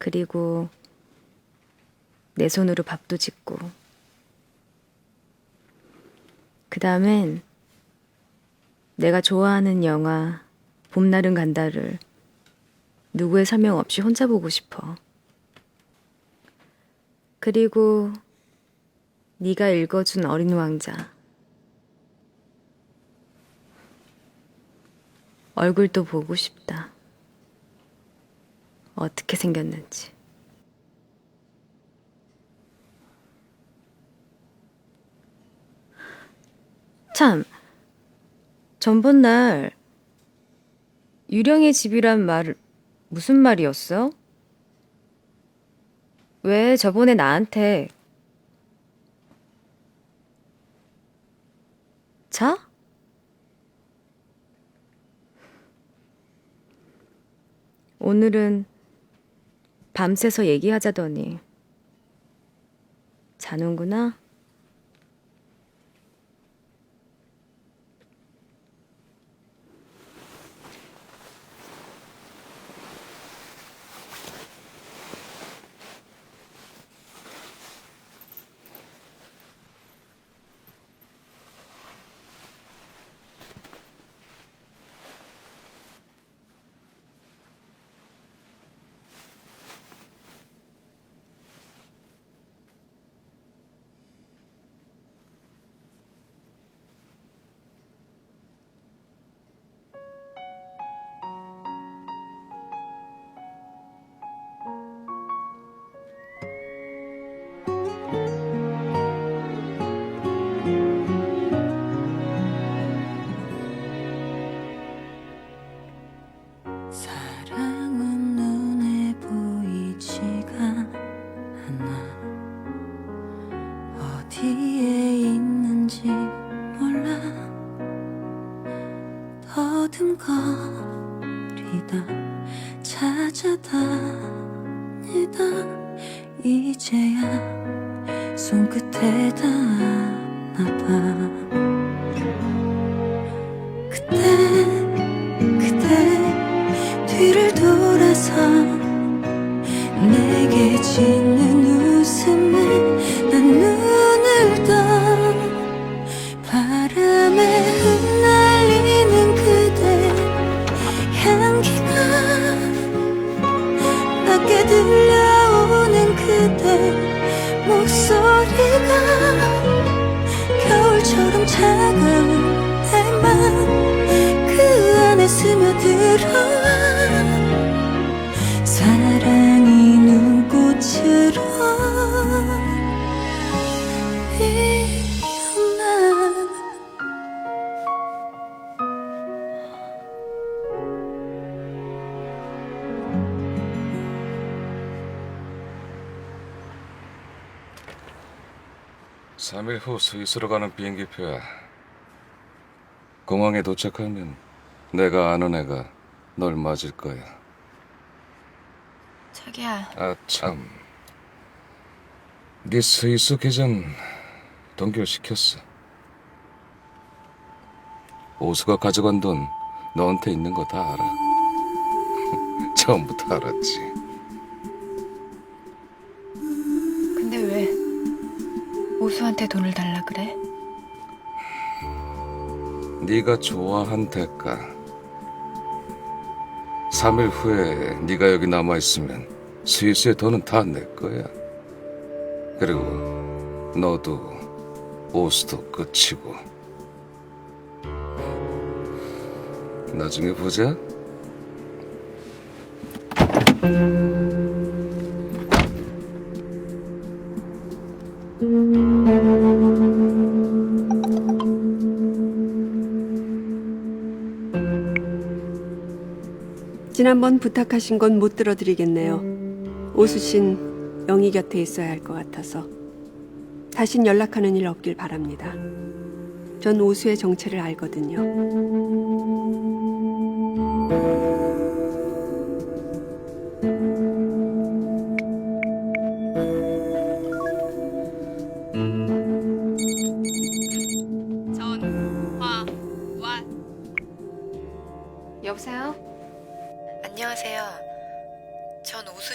그리고 내 손으로 밥도 짓고. 그 다음엔 내가 좋아하는 영화 봄날은 간다를 누구의 설명 없이 혼자 보고 싶어. 그리고 네가 읽어준 어린 왕자. 얼굴도 보고 싶다. 어떻게 생겼는지. 참, 전번날 유령의 집이란 말 무슨 말이었어? 왜 저번에 나한테 자? 오늘은 밤새서 얘기하자더니 자는구나. 거리다 찾아다니다. 이제야 손끝에 닿나봐 목소리가 겨울처럼 차가운 내맘 그 안에 스며들어 3일 후 스위스로 가는 비행기표야. 공항에 도착하면 내가 아는 애가 널 맞을 거야. 자기야, 아 참. 네 스위스 계좌는 동결시켰어. 오수가 가져간 돈 너한테 있는 거 다 알아. 처음부터 알았지. 오수한테 돈을 달라 그래? 네가 좋아한 대가. 3일 후에 네가 여기 남아 있으면 스위스의 돈은 다 내 거야. 그리고 너도 오스도 끝이고. 나중에 보자. 지난번 부탁하신 건 못 들어드리겠네요. 오수 씨는 영희 곁에 있어야 할 것 같아서 다신 연락하는 일 없길 바랍니다. 전 오수의 정체를 알거든요. 여보세요? 안녕하세요. 전 오수